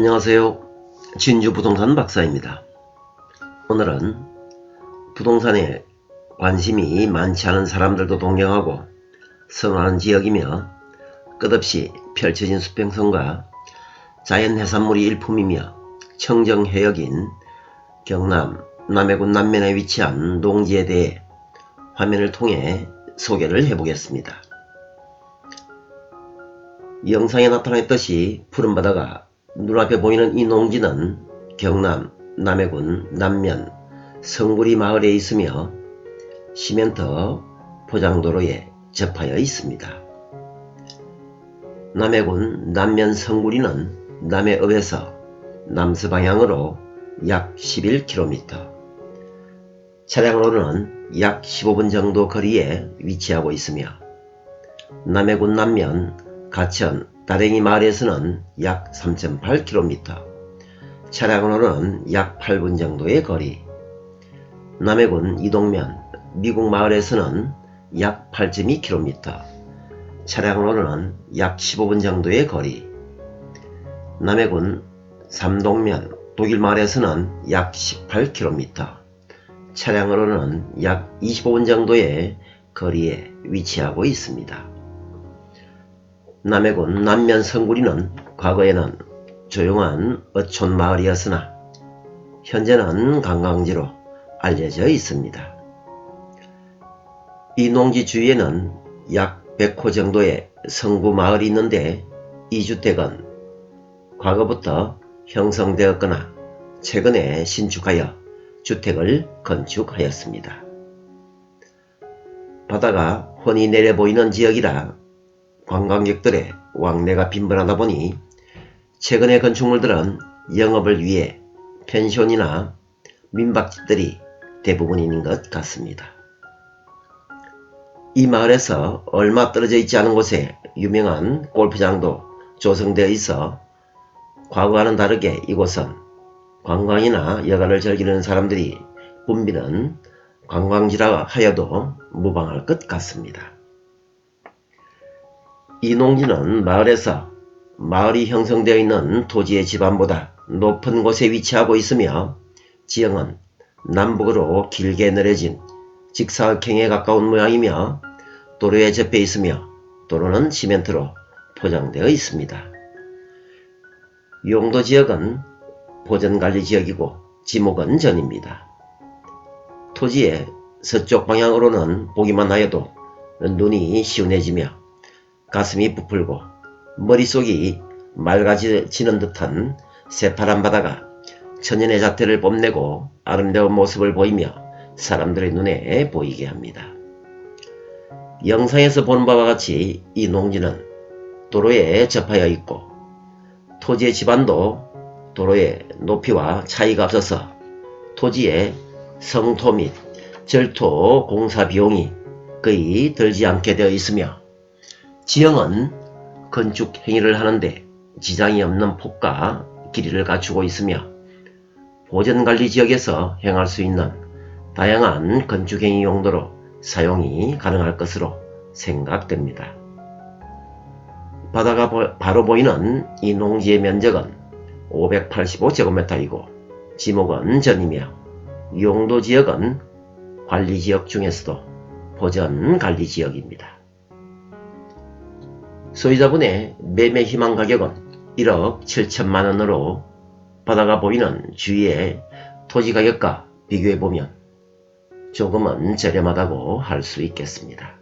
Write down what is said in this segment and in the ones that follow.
안녕하세요. 진주 부동산 박사입니다. 오늘은 부동산에 관심이 많지 않은 사람들도 동경하고 선호하는 지역이며 끝없이 펼쳐진 수평선과 자연 해산물이 일품이며 청정해역인 경남 남해군 남면에 위치한 농지에 대해 화면을 통해 소개를 해보겠습니다. 영상에 나타났듯이 푸른 바다가 눈앞에 보이는 이 농지는 경남 남해군 남면 성구리 마을에 있으며 시멘터 포장도로에 접하여 있습니다. 남해군 남면 성구리는 남해읍에서 남서 방향으로 약 11km, 차량으로는 약 15분 정도 거리에 위치하고 있으며 남해군 남면 가천 다랭이 마을에서는 약 3.8km, 차량으로는 약 8분 정도의 거리, 남해군 이동면 미국 마을에서는 약 8.2km, 차량으로는 약 15분 정도의 거리, 남해군 삼동면 독일 마을에서는 약 18km, 차량으로는 약 25분 정도의 거리에 위치하고 있습니다. 남해군 남면 성구리는 과거에는 조용한 어촌 마을이었으나 현재는 관광지로 알려져 있습니다. 이 농지 주위에는 약 100호 정도의 성구 마을이 있는데 이 주택은 과거부터 형성되었거나 최근에 신축하여 주택을 건축하였습니다. 바다가 훤히 내려 보이는 지역이라 관광객들의 왕래가 빈번하다 보니 최근의 건축물들은 영업을 위해 펜션이나 민박집들이 대부분인 것 같습니다. 이 마을에서 얼마 떨어져 있지 않은 곳에 유명한 골프장도 조성되어 있어 과거와는 다르게 이곳은 관광이나 여가를 즐기는 사람들이 붐비는 관광지라 하여도 무방할 것 같습니다. 이 농지는 마을에서 마을이 형성되어 있는 토지의 지반보다 높은 곳에 위치하고 있으며 지형은 남북으로 길게 늘어진 직사각형에 가까운 모양이며 도로에 접해 있으며 도로는 시멘트로 포장되어 있습니다. 용도 지역은 보전관리 지역이고 지목은 전입니다. 토지의 서쪽 방향으로는 보기만 하여도 눈이 시원해지며 가슴이 부풀고 머릿속이 맑아지는 듯한 새파란 바다가 천연의 자태를 뽐내고 아름다운 모습을 보이며 사람들의 눈에 보이게 합니다. 영상에서 보는 바와 같이 이 농지는 도로에 접하여 있고 토지의 지반도 도로의 높이와 차이가 없어서 토지의 성토 및 절토 공사 비용이 거의 들지 않게 되어 있으며 지형은 건축 행위를 하는데 지장이 없는 폭과 길이를 갖추고 있으며 보전관리 지역에서 행할 수 있는 다양한 건축행위 용도로 사용이 가능할 것으로 생각됩니다. 바다가 바로 보이는 이 농지의 면적은 585제곱미터이고 지목은 전이며 용도 지역은 관리지역 중에서도 보전관리지역입니다. 소유자분의 매매 희망 가격은 1억 7천만 원으로 바다가 보이는 주위의 토지 가격과 비교해 보면 조금은 저렴하다고 할 수 있겠습니다.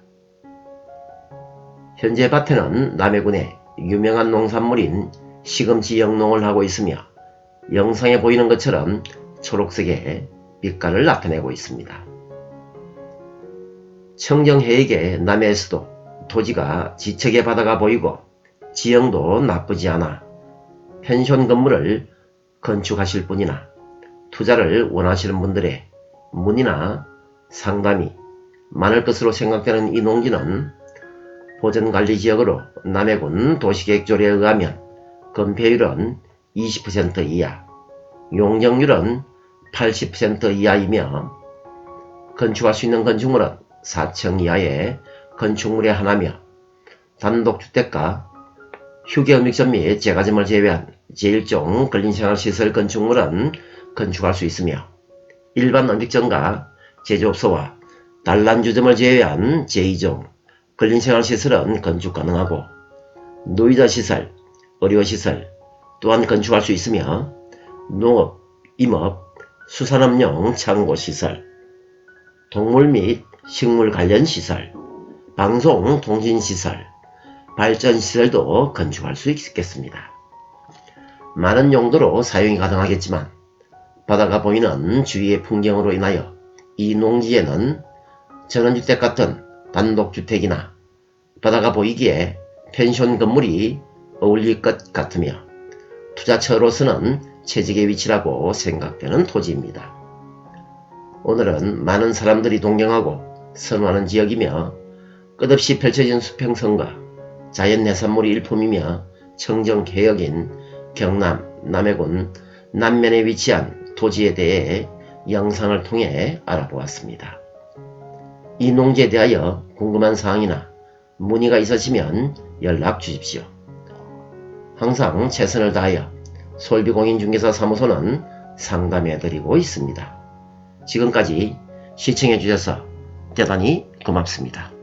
현재 밭에는 남해군의 유명한 농산물인 시금치 영농을 하고 있으며 영상에 보이는 것처럼 초록색의 빛깔을 나타내고 있습니다. 청정해역의 남해에서도 토지가 지척의 바다가 보이고 지형도 나쁘지 않아 펜션 건물을 건축하실 분이나 투자를 원하시는 분들의 문의나 상담이 많을 것으로 생각되는 이 농지는 보전관리지역으로 남해군 도시계획조례에 의하면 건폐율은 20% 이하, 용적률은 80% 이하이며 건축할 수 있는 건축물은 4층 이하의 건축물의 하나며 단독주택과 휴게음식점 및 제과점을 제외한 제1종 근린생활시설 건축물은 건축할 수 있으며 일반 음식점과 제조업소와 단란주점을 제외한 제2종 근린생활시설은 건축 가능하고 노이자시설, 의료시설 또한 건축할 수 있으며 농업, 임업, 수산업용 창고시설, 동물 및 식물 관련 시설, 방송, 통신시설, 발전시설도 건축할 수 있겠습니다. 많은 용도로 사용이 가능하겠지만 바다가 보이는 주위의 풍경으로 인하여 이 농지에는 전원주택 같은 단독주택이나 바다가 보이기에 펜션 건물이 어울릴 것 같으며 투자처로서는 채직의 위치라고 생각되는 토지입니다. 오늘은 많은 사람들이 동경하고 선호하는 지역이며 끝없이 펼쳐진 수평선과 자연 해산물이 일품이며 청정 개혁인 경남 남해군 남면에 위치한 토지에 대해 영상을 통해 알아보았습니다. 이 농지에 대하여 궁금한 사항이나 문의가 있으시면 연락 주십시오. 항상 최선을 다하여 솔비공인중개사 사무소는 상담해 드리고 있습니다. 지금까지 시청해 주셔서 대단히 고맙습니다.